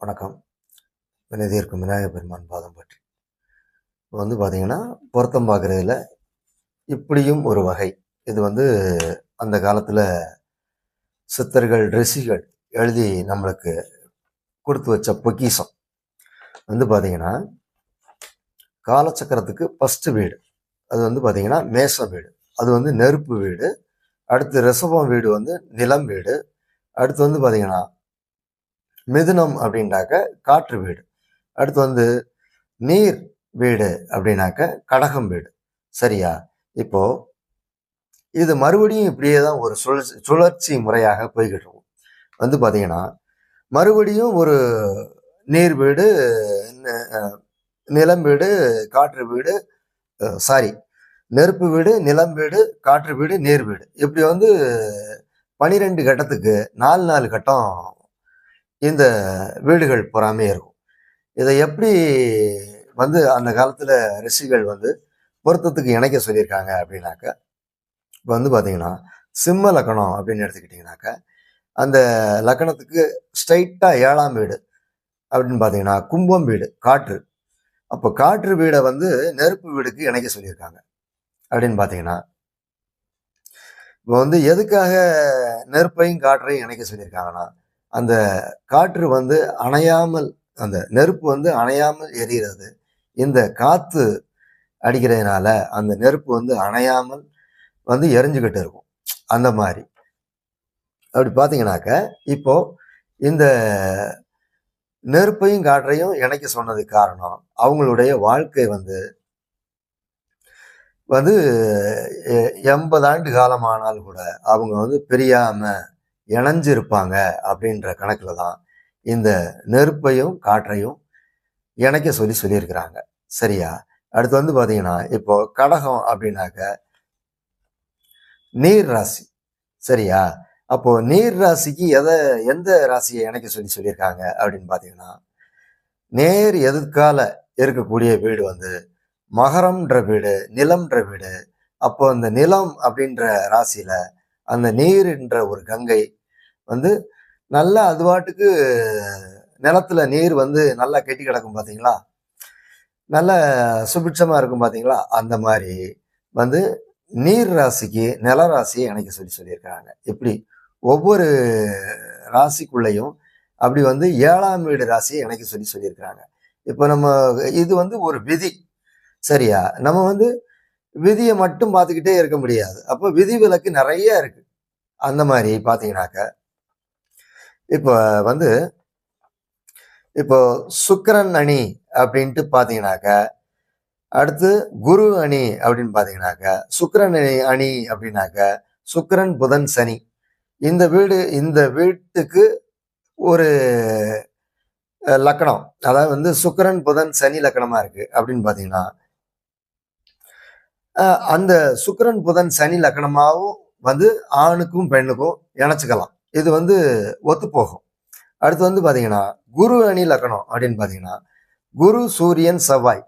வணக்கம். வினதியிருக்கும் விநாயகர் பெருமான் பாதம் பற்றி. இப்போ வந்து பார்த்தீங்கன்னா பொருத்தம் பார்க்குறதுல இப்படியும் ஒரு வகை. இது வந்து அந்த காலத்தில் சித்தர்கள் ரிஷிகள் எழுதி நம்மளுக்கு கொடுத்து வச்ச பொக்கிசம் வந்து பார்த்தீங்கன்னா காலச்சக்கரத்துக்கு ஃபஸ்ட்டு வீடு. அது வந்து பார்த்தீங்கன்னா மேச வீடு. அது வந்து நெருப்பு வீடு. அடுத்து ரிசவம் வீடு வந்து நிலம் வீடு. அடுத்து வந்து பார்த்தீங்கன்னா மிதுனம் அப்படின்னாக்க காற்று வீடு. அடுத்து வந்து நீர் வீடு அப்படின்னாக்க கடகம் வீடு. சரியா? இப்போ இது மறுபடியும் இப்படியே தான் ஒரு சுழற்சி சுழற்சி முறையாக போய்கிட்டு இருக்கும். வந்து பார்த்தீங்கன்னா மறுபடியும் ஒரு நீர் வீடு நிலம் வீடு காற்று வீடு சாரி நெருப்பு வீடு நிலம் வீடு காற்று வீடு நீர் வீடு. இப்படி வந்து பனிரெண்டு கட்டத்துக்கு நாலு நாலு கட்டம் இந்த வீடுகள் பொறாமே இருக்கும். இதை எப்படி வந்து அந்த காலத்தில் ரிஷிகள் வந்து பொருத்தத்துக்கு இணைக்க சொல்லியிருக்காங்க அப்படின்னாக்க இப்போ வந்து பார்த்தீங்கன்னா சிம்ம லக்கணம் அப்படின்னு எடுத்துக்கிட்டிங்கனாக்க அந்த லக்கணத்துக்கு ஸ்ட்ரைட்டாக ஏழாம் வீடு அப்படின்னு பார்த்தீங்கன்னா கும்பம் வீடு காற்று. அப்போ காற்று வீடை வந்து நெருப்பு வீடுக்கு இணைக்க சொல்லியிருக்காங்க அப்படின்னு பார்த்தீங்கன்னா இப்போ வந்து எதுக்காக நெருப்பையும் காற்றையும் இணைக்க சொல்லியிருக்காங்கன்னா அந்த காற்று வந்து அணையாமல் அந்த நெருப்பு வந்து அணையாமல் எரிகிறது. இந்த காற்று அடிக்கிறதுனால அந்த நெருப்பு வந்து அணையாமல் வந்து எரிஞ்சுக்கிட்டு இருக்கும். அந்த மாதிரி. அப்படி பார்த்தீங்கன்னாக்க இப்போ இந்த நெருப்பையும் காற்றையும் இணைக்க சொன்னதுக்கு காரணம் அவங்களுடைய வாழ்க்கை வந்து வந்து எ- எண்பது ஆண்டு காலமானால் கூட அவங்க வந்து பிரியாமல் இணைஞ்சிருப்பாங்க அப்படின்ற கணக்கில் தான் இந்த நெருப்பையும் காற்றையும் இணைக்க சொல்லி சொல்லியிருக்கிறாங்க. சரியா? அடுத்து வந்து பார்த்தீங்கன்னா இப்போ கடகம் அப்படின்னாக்க நீர் ராசி. சரியா? அப்போ நீர் ராசிக்கு எதை எந்த ராசியை இணைக்க சொல்லி சொல்லியிருக்காங்க அப்படின்னு பார்த்தீங்கன்னா நேர் எதிர்கால இருக்கக்கூடிய வீடு வந்து மகரம்ன்ற வீடு நிலம்ன்ற வீடு. அப்போ அந்த நிலம் அப்படின்ற ராசியில அந்த நீர்ன்ற ஒரு கங்கை வந்து நல்லா அது பாட்டுக்கு நிலத்துல நீர் வந்து நல்லா கெட்டி கிடக்கும் பார்த்தீங்களா நல்ல சுபிட்சமாக இருக்கும் பார்த்தீங்களா அந்த மாதிரி வந்து நீர் ராசிக்கு நில ராசியை இணைக்க சொல்லி சொல்லியிருக்காங்க இப்படி ஒவ்வொரு ராசிக்குள்ளேயும் அப்படி வந்து ஏழாம் வீடு ராசியை இணைக்க சொல்லி சொல்லியிருக்கிறாங்க. இப்போ நம்ம இது வந்து ஒரு விதி. சரியா? நம்ம வந்து விதியை மட்டும் பார்த்துக்கிட்டே இருக்க முடியாது. அப்போ விதி விலக்கு நிறைய இருக்கு. அந்த மாதிரி பார்த்தீங்கன்னாக்க இப்போ வந்து இப்போ சுக்கரன் அணி அப்படின்ட்டு பார்த்தீங்கன்னாக்க அடுத்து குரு அணி அப்படின்னு பார்த்தீங்கன்னாக்க சுக்கிரன் அணி அணி அப்படின்னாக்க சுக்கரன் புதன் சனி. இந்த வீடு இந்த வீட்டுக்கு ஒரு லக்கணம். அதாவது வந்து சுக்கரன் புதன் சனி லக்கணமா இருக்கு அப்படின்னு பார்த்தீங்கன்னா அந்த சுக்கரன் புதன் சனி லக்கணமாகவும் வந்து ஆணுக்கும் பெண்ணுக்கும் இணைச்சிக்கலாம். இது வந்து ஒத்துப்போகும் அடுத்து வந்து பார்த்தீங்கன்னா குரு அணி லக்கணம் அப்படின்னு பார்த்தீங்கன்னா குரு சூரியன் செவ்வாய்.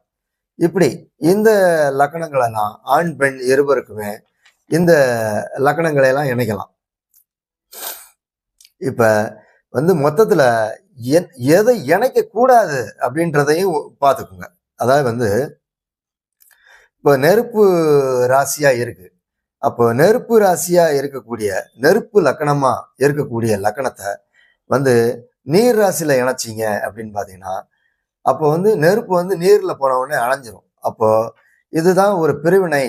இப்படி இந்த லக்கணங்களெல்லாம் ஆண் பெண் இருவருக்குமே இந்த லக்கணங்களை எல்லாம் இணைக்கலாம். இப்போ வந்து மொத்தத்தில் எ- எதை இணைக்கக்கூடாது அப்படின்றதையும் பார்த்துக்குங்க. அதாவது வந்து இப்போ நெருப்பு ராசியாக இருக்குது அப்போ நெருப்பு ராசியா இருக்கக்கூடிய நெருப்பு லக்கணமா இருக்கக்கூடிய லக்கணத்தை வந்து நீர் ராசியில இணைச்சிங்க அப்படின்னு பார்த்தீங்கன்னா அப்போ வந்து நெருப்பு வந்து நீர்ல போன உடனே அணைஞ்சிரும். அப்போ இதுதான் ஒரு பிரிவினை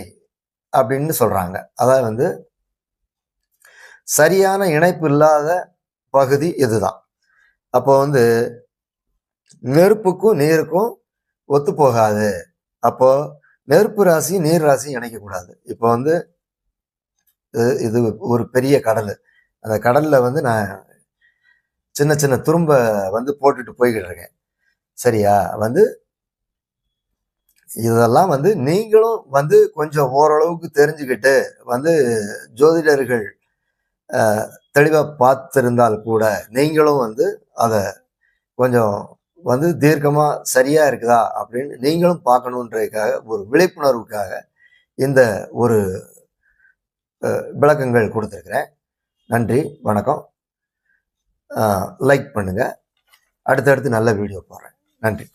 அப்படின்னு சொல்றாங்க. அதாவது வந்து சரியான இணைப்பு இல்லாத பகுதி இதுதான். அப்போ வந்து நெருப்புக்கும் நீருக்கும் ஒத்து போகாது அப்போ நெருப்பு ராசி நீர் ராசி இணைக்கக்கூடாது. இப்போ வந்து இது ஒரு பெரிய கடல். அந்த கடலில் வந்து நான் சின்ன சின்ன துரும்ப வந்து போட்டுட்டு போய்கிட்டு இருக்கேன். சரியா? வந்து இதெல்லாம் வந்து நீங்களும் வந்து கொஞ்சம் ஓரளவுக்கு தெரிஞ்சுக்கிட்டு வந்து ஜோதிடர்கள் தெளிவாக பார்த்துருந்தால் கூட நீங்களும் வந்து அதை கொஞ்சம் வந்து தீர்க்கமாக சரியாக இருக்குதா அப்படின்னு நீங்களும் பார்க்கணுன்றதுக்காக ஒரு விழிப்புணர்வுக்காக இந்த ஒரு விளக்கங்கள் கொடுத்துருக்குறேன். நன்றி வணக்கம். லைக் பண்ணுங்கள் அடுத்தடுத்து நல்ல வீடியோ போடுறேன். நன்றி.